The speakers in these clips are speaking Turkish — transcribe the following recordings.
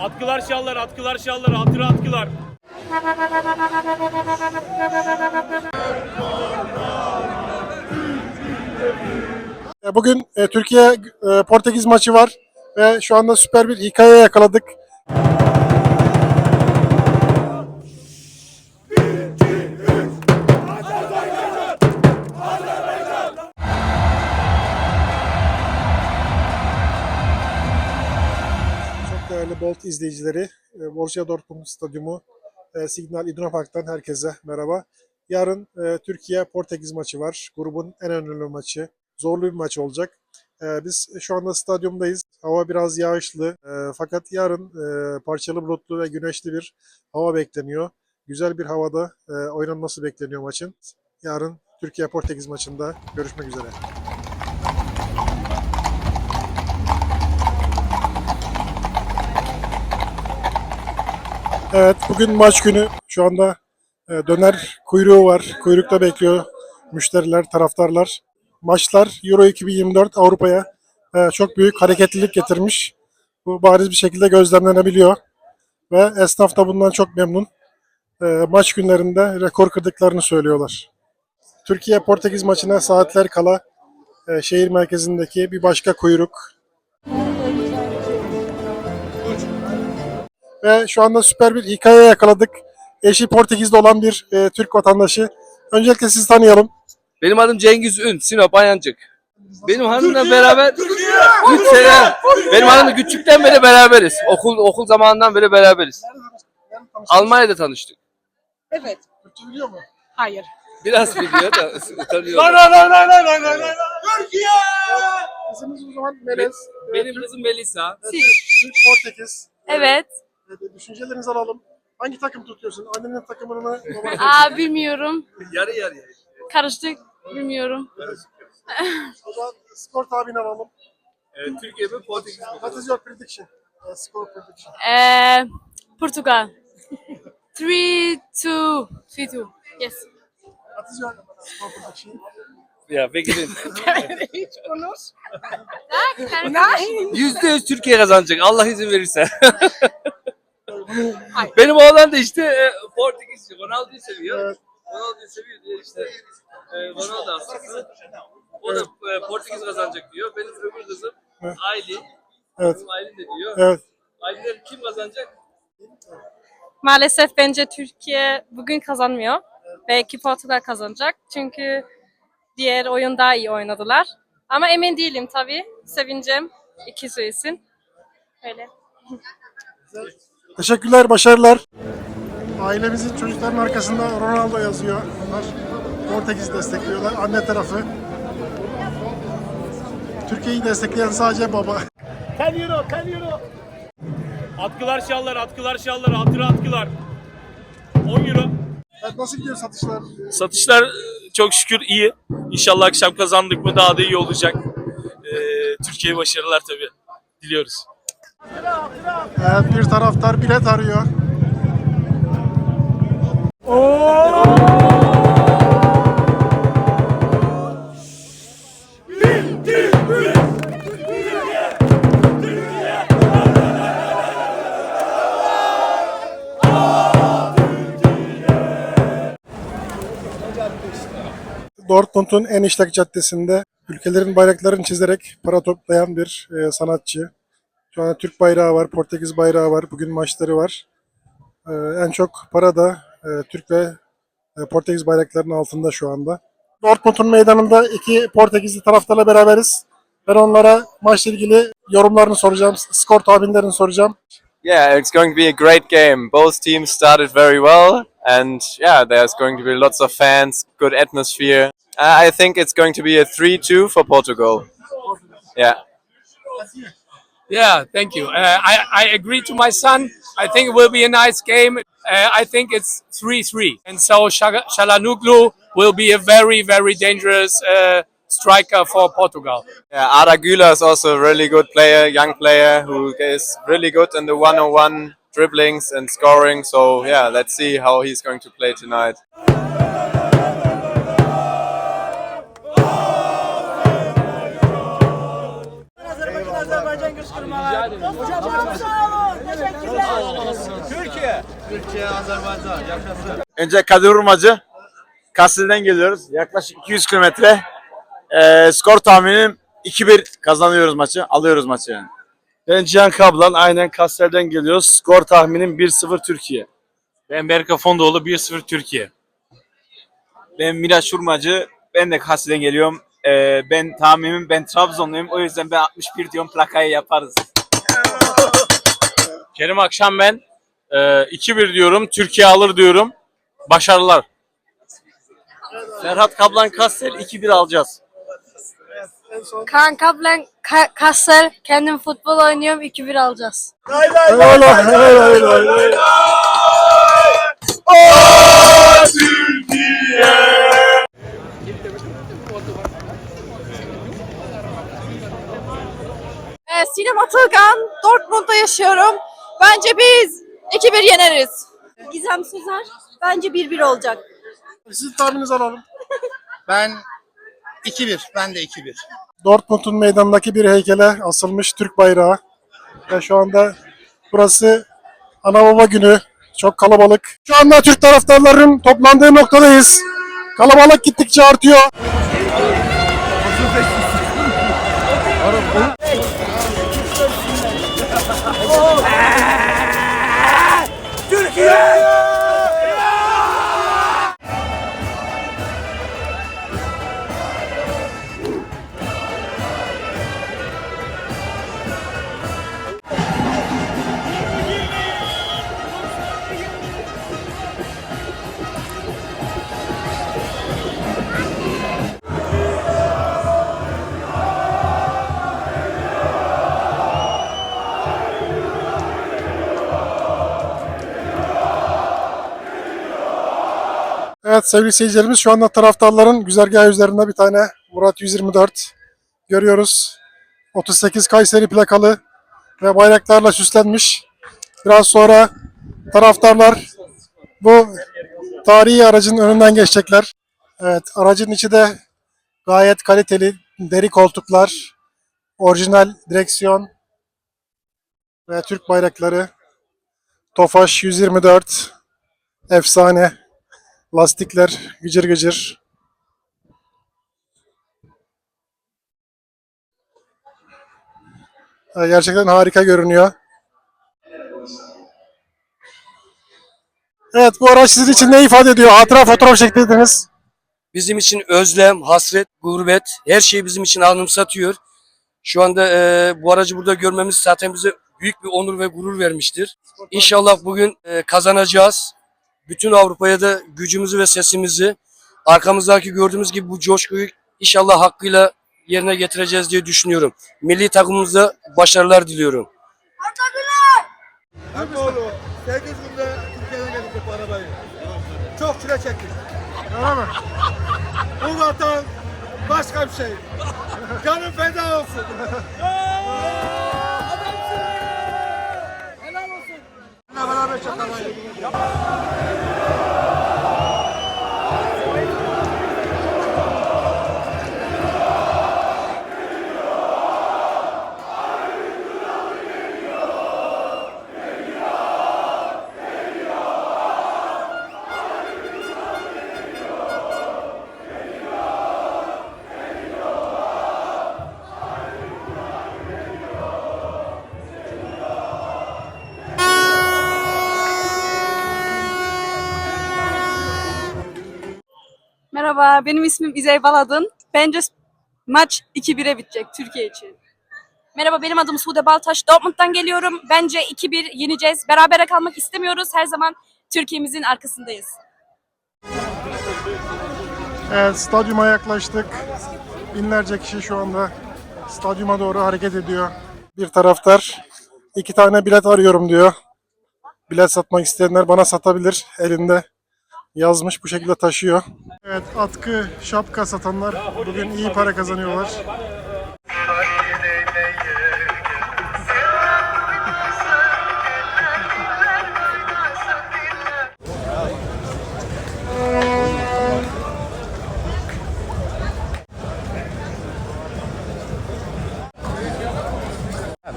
Atkılar şallar, atkılar şallar, hatıra atkılar. E, Bugün e, Türkiye e, Portekiz maçı var ve şu anda süper bir hikaye yakaladık. Bolt izleyicileri, e, Borussia Dortmund Stadyumu e, Signal Iduna Park'tan herkese merhaba. Yarın e, Türkiye-Portekiz maçı var. Grubun en önemli maçı. Zorlu bir maç olacak. Biz şu anda stadyumdayız. Hava biraz yağışlı. Fakat yarın parçalı bulutlu ve güneşli bir hava bekleniyor. Güzel bir havada oynanması bekleniyor maçın. Yarın Türkiye-Portekiz maçında görüşmek üzere. Evet, bugün maç günü. Şu anda e, döner kuyruğu var. Kuyrukta bekliyor müşteriler, taraftarlar. Maçlar Euro 2024 Avrupa'ya e, çok büyük hareketlilik getirmiş. Bu bariz bir şekilde gözlemlenebiliyor. Ve esnaf da bundan çok memnun. E, maç günlerinde rekor kırdıklarını söylüyorlar. Türkiye-Portekiz maçına saatler kala şehir merkezindeki bir başka kuyruk. Ve şu anda süper bir hikaye yakaladık. Eşi Portekiz'de olan bir e, Türk vatandaşı. Öncelikle sizi tanıyalım. Benim adım Cengiz Ün, Sinop Ayancık. Benim hanımla beraber 3 sene, benim hanımla küçükten beri beraberiz. Okul okul zamanından beri beraberiz. Almanya'da tanıştık. Evet. Türkçe biliyor mu? Hayır. Biraz biliyor da utanıyor. Kızımız o zaman Melez. Benim kızım Melisa. Türk Portekiz. Evet. E, düşüncelerinizi alalım. Hangi takım tutuyorsun? Annenin takımını mı? babanın Aa bilmiyorum. Yarı yarıya. Karıştık. Bilmiyorum. O zaman skor tahmini alalım. Türkiye mi Portekiz mi? What is your prediction? Uh, score prediction. Ee, Portugal. 3 2 3 2. Yes. What is your score prediction? Ya peki Hiç konuş. Nein. Yüzde yüz Türkiye kazanacak Allah izin verirse. Benim oğlan da işte e, Portekizce. Ronaldo'yu seviyor. Evet. Ronaldo'yu seviyor diye işte e, Ronaldo hastası. O da e, Portekiz kazanacak diyor. Benim öbür kızım Evet. Aylin. Evet. Kızım Aylin de diyor. Evet. Aylin'den kim kazanacak? Maalesef bence Türkiye bugün kazanmıyor. Belki Portugal kazanacak. Çünkü diğer oyun daha iyi oynadılar. Ama emin değilim tabii. Sevineceğim. İkisi için. Öyle. Teşekkürler, başarılar. Ailemizin çocukların arkasında Ronaldo yazıyor. Onlar Portekiz destekliyorlar. Anne tarafı. Türkiye'yi destekleyen sadece baba. 10 euro, 10 euro. Atkılar şallar, atkılar şallar, hatıra atkılar. 10 euro. Evet, nasıl gidiyor satışlar? Satışlar çok şükür iyi. İnşallah akşam kazandık mı daha da iyi olacak. Ee, Türkiye'ye başarılar tabii diliyoruz. Evet, bir taraftar bilet arıyor. Dortmund'un en işlek caddesinde ülkelerin bayraklarını çizerek para toplayan bir e, sanatçı. Şu anda Türk bayrağı var, Portekiz bayrağı var. Bugün maçları var. Ee, en çok para da e, Türk ve e, Portekiz bayraklarının altında şu anda. Dortmund'un meydanında iki Portekizli taraftarla beraberiz. Ben onlara maçla ilgili yorumlarını soracağım, skor tahminlerini soracağım. Yeah, it's going to be a great game. Both teams started very well, and yeah, there's going to be lots of fans, good atmosphere. Uh, I think it's going to be a 3 2 for Portugal. Yeah. Yeah, thank you. Uh, I, I agree to my son. I think it will be a nice game. Uh, I think it's 3 3. And so Shalanuglu will be a very, very dangerous uh, striker for Portugal. Yeah, Arda Güler is also a really good player, young player who is really good in the one on one dribblings and scoring. So yeah, let's see how he's going to play tonight. Azerbaycan Azerbaycan. Hocam çok sağ olun. Teşekkürler. Önce Kadir Urmacı. Kastil'den geliyoruz. Yaklaşık 200 kilometre. Ee, skor tahminim 2-1 kazanıyoruz maçı. Alıyoruz maçı yani. Ben Cihan Kablan. Aynen Kastel'den geliyoruz. Skor tahminim 1-0 Türkiye. Ben Berka Fondoğlu 1-0 Türkiye. Ben Miraç Urmacı. Ben de Kastil'den geliyorum. Ee, ben tahminim ben Trabzonluyum. O yüzden ben 61 diyorum plakayı yaparız. Kerim Akşam ben. Ee, 2-1 diyorum. Türkiye alır diyorum. Başarılar. Ferhat Kablan Kastel 2-1 alacağız. Kaan Kaplan Kassel kendim futbol oynuyorum 2-1 alacağız. Ee, Sinem Atılgan, Dortmund'da yaşıyorum. Bence biz 2-1 yeneriz. Gizem Sözer bence 1-1 olacak. Sizin tahmininizi alalım. Ben 2-1. Ben de 2-1. Dortmund'un meydanındaki bir heykele asılmış Türk bayrağı. Ve şu anda burası ana baba günü. Çok kalabalık. Şu anda Türk taraftarların toplandığı noktadayız. Kalabalık gittikçe artıyor. Evet sevgili seyircilerimiz şu anda taraftarların güzergahı üzerinde bir tane Murat 124 görüyoruz. 38 Kayseri plakalı ve bayraklarla süslenmiş. Biraz sonra taraftarlar bu tarihi aracın önünden geçecekler. Evet aracın içi de gayet kaliteli deri koltuklar, orijinal direksiyon ve Türk bayrakları. Tofaş 124 efsane. Lastikler gıcır gıcır. Gerçekten harika görünüyor. Evet bu araç sizin için ne ifade ediyor? Hatıra fotoğraf çektirdiniz. Bizim için özlem, hasret, gurbet her şeyi bizim için anımsatıyor. Şu anda e, bu aracı burada görmemiz zaten bize büyük bir onur ve gurur vermiştir. İnşallah bugün e, kazanacağız. Bütün Avrupa'ya da gücümüzü ve sesimizi arkamızdaki gördüğümüz gibi bu coşkuyu inşallah hakkıyla yerine getireceğiz diye düşünüyorum. Milli takımımıza başarılar diliyorum. Erdoğan'ı 8 günde Türkiye'den getirdik bu arabayı. Çok çile çektik. Öyle mi? Bu vatan başka bir şey. Canım feda olsun. Helal olsun. Beraber çakalayın. Merhaba benim ismim İzey Baladın. Bence maç 2-1'e bitecek Türkiye için. Merhaba benim adım Sude Baltaş. Dortmund'dan geliyorum. Bence 2-1 yeneceğiz. Berabere kalmak istemiyoruz. Her zaman Türkiye'mizin arkasındayız. Evet stadyuma yaklaştık. Binlerce kişi şu anda stadyuma doğru hareket ediyor. Bir taraftar iki tane bilet arıyorum diyor. Bilet satmak isteyenler bana satabilir elinde. Yazmış bu şekilde taşıyor. Evet atkı, şapka satanlar bugün iyi para kazanıyorlar.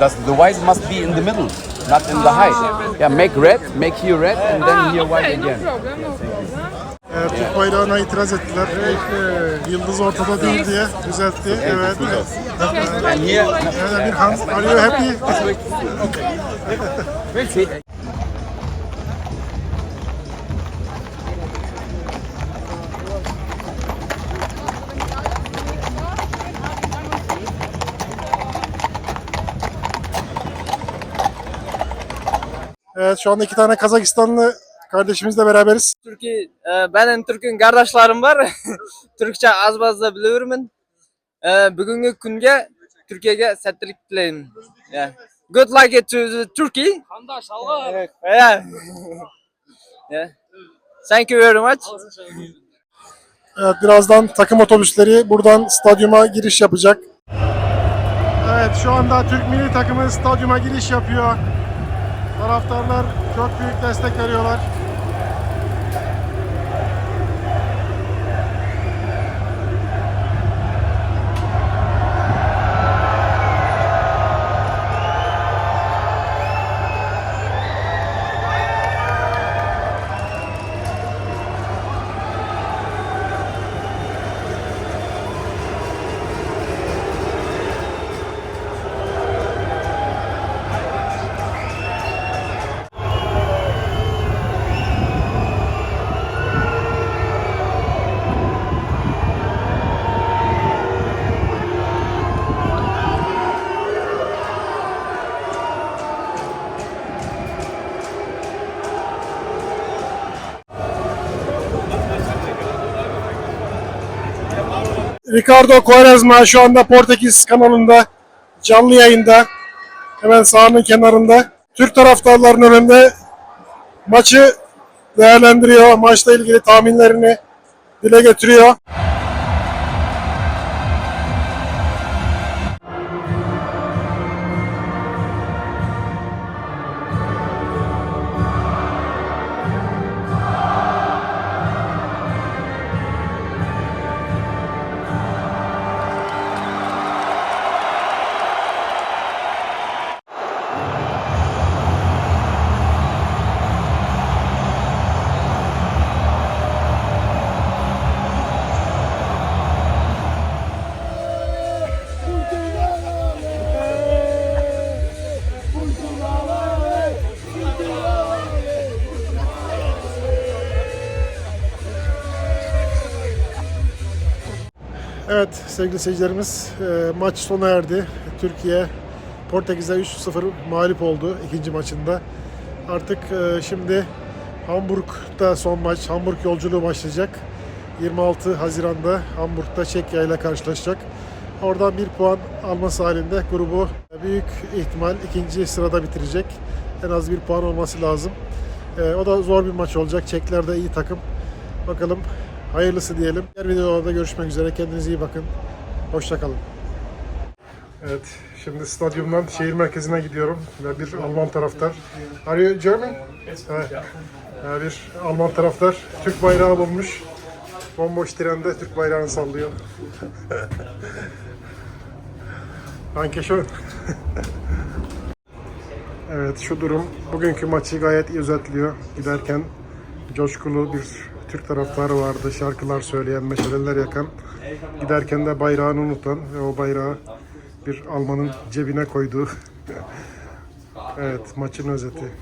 Das, the white must be in the middle. not in the height. Yeah, make red, make here red, and then here white again. Evet, Türk bayrağına itiraz ettiler. Yıldız ortada değil diye düzeltti. Evet. Evet, Emirhan, are you happy? Evet, şu anda iki tane Kazakistanlı kardeşimizle beraberiz. Türkiye, e, benim Türk'ün kardeşlerim var. Türkçe az az da biliyorum. E, bugünkü kunga Türkiye'ye settilik dilerim. Yeah. Good luck to the Turkey. Kandaş Allah. Yeah. yeah. Thank you very much. Evet, birazdan takım otobüsleri buradan stadyuma giriş yapacak. Evet, şu anda Türk milli takımı stadyuma giriş yapıyor. Taraftarlar çok büyük destek veriyorlar. Ricardo Quaresma şu anda Portekiz kanalında canlı yayında. Hemen sahanın kenarında. Türk taraftarlarının önünde maçı değerlendiriyor. Maçla ilgili tahminlerini dile getiriyor. Evet sevgili seyircilerimiz e, maç sona erdi. Türkiye Portekiz'e 3-0 mağlup oldu ikinci maçında. Artık e, şimdi Hamburg'da son maç, Hamburg yolculuğu başlayacak. 26 Haziran'da Hamburg'da Çekya ile karşılaşacak. Oradan bir puan alması halinde grubu büyük ihtimal ikinci sırada bitirecek. En az bir puan olması lazım. E, o da zor bir maç olacak. Çekler de iyi takım. Bakalım hayırlısı diyelim. Diğer videolarda görüşmek üzere. Kendinize iyi bakın. Hoşçakalın. Evet, şimdi stadyumdan şehir merkezine gidiyorum ve bir Alman taraftar. Are you German? Ee, Bir Alman taraftar Türk bayrağı bulmuş. Bomboş trende Türk bayrağını sallıyor. Dankeschön. Evet şu durum bugünkü maçı gayet iyi özetliyor. Giderken coşkulu bir Türk taraftarı vardı. Şarkılar söyleyen, meşaleler yakan. Giderken de bayrağını unutan ve o bayrağı bir Almanın cebine koyduğu. evet maçın özeti.